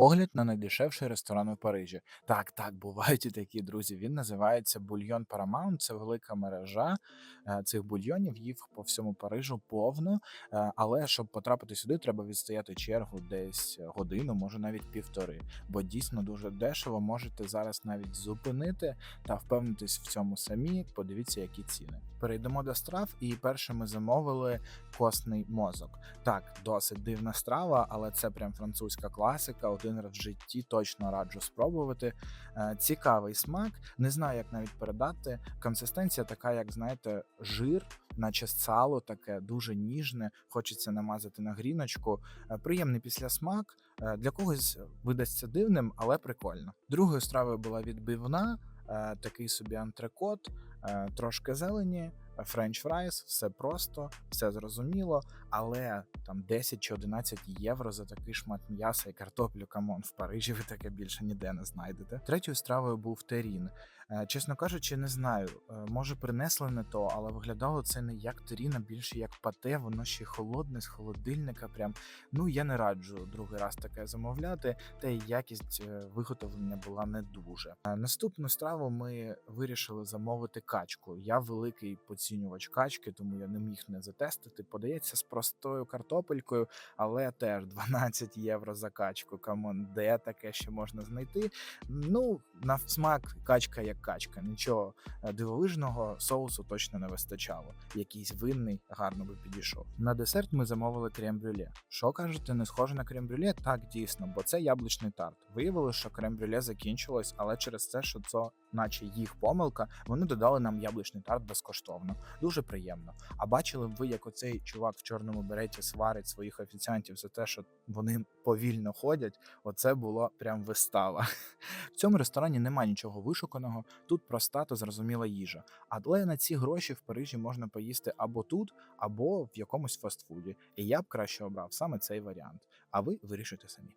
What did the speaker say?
Огляд на найдешевший ресторан у Парижі. Так, так, бувають і такі друзі. Він називається Бульйон Paramount. Це велика мережа е, цих бульйонів. Їх по всьому Парижу повно. Е, Але щоб потрапити сюди, треба відстояти чергу десь годину, може навіть півтори. Бо дійсно дуже дешево. Можете зараз навіть зупинити та впевнитись в цьому самі. Подивіться, які ціни. Перейдемо до страв, і перше ми замовили костний мозок. Так, досить дивна страва, але це прям французька класика. Раз в житті точно раджу спробувати. Е, Цікавий смак. Не знаю, як навіть передати. Консистенція така, як знаєте, жир, наче сало, таке дуже ніжне. Хочеться намазати на гріночку. Е, Приємний післясмак. Е, Для когось видасться дивним, але прикольно. Другою стравою була відбивна. Такий собі антрекот, е, трошки зелені, френч фрайс, все просто, все зрозуміло, але там 10 чи 11 євро за такий шмат м'яса і картоплю. Камон, в Парижі ви таке більше ніде не знайдете. Третьою стравою був терін. Е, Чесно кажучи, не знаю. е, Може, принесли не то, але виглядало це не як терін, а більше як пате. Воно ще холодне з холодильника. Прям ну я не раджу другий раз таке замовляти. Та й якість е, виготовлення була не дуже. Наступну страву ми вирішили замовити качку. Я великий поцінювач качки, тому я не міг не затестити. Подається з простою картопелькою, але теж 12 євро за качку. Камон, де таке ще можна знайти? Ну, на смак качка як качка. Нічого е, дивовижного соусу точно не вистачало. Якийсь винний гарно би підійшов. На десерт ми замовили крем-брюле. Що кажете, не схоже на крем-брюле? Так, дійсно, бо це яблучний тарт. Виявилося, що крем-брюле закінчилось, але через це, що це, наче їх помилка, вони додали нам яблучний тарт безкоштовно. Дуже приємно. А бачили б ви, як оцей чувак в чорному береті сварить своїх офіціантів за те, що вони повільно ходять. Оце було прям вистава. В цьому ресторані немає нічого вишуканого, тут проста та зрозуміла їжа. Але на ці гроші в Парижі можна поїсти або тут, або в якомусь фастфуді. І я б краще обрав саме цей варіант. А ви вирішуйте самі.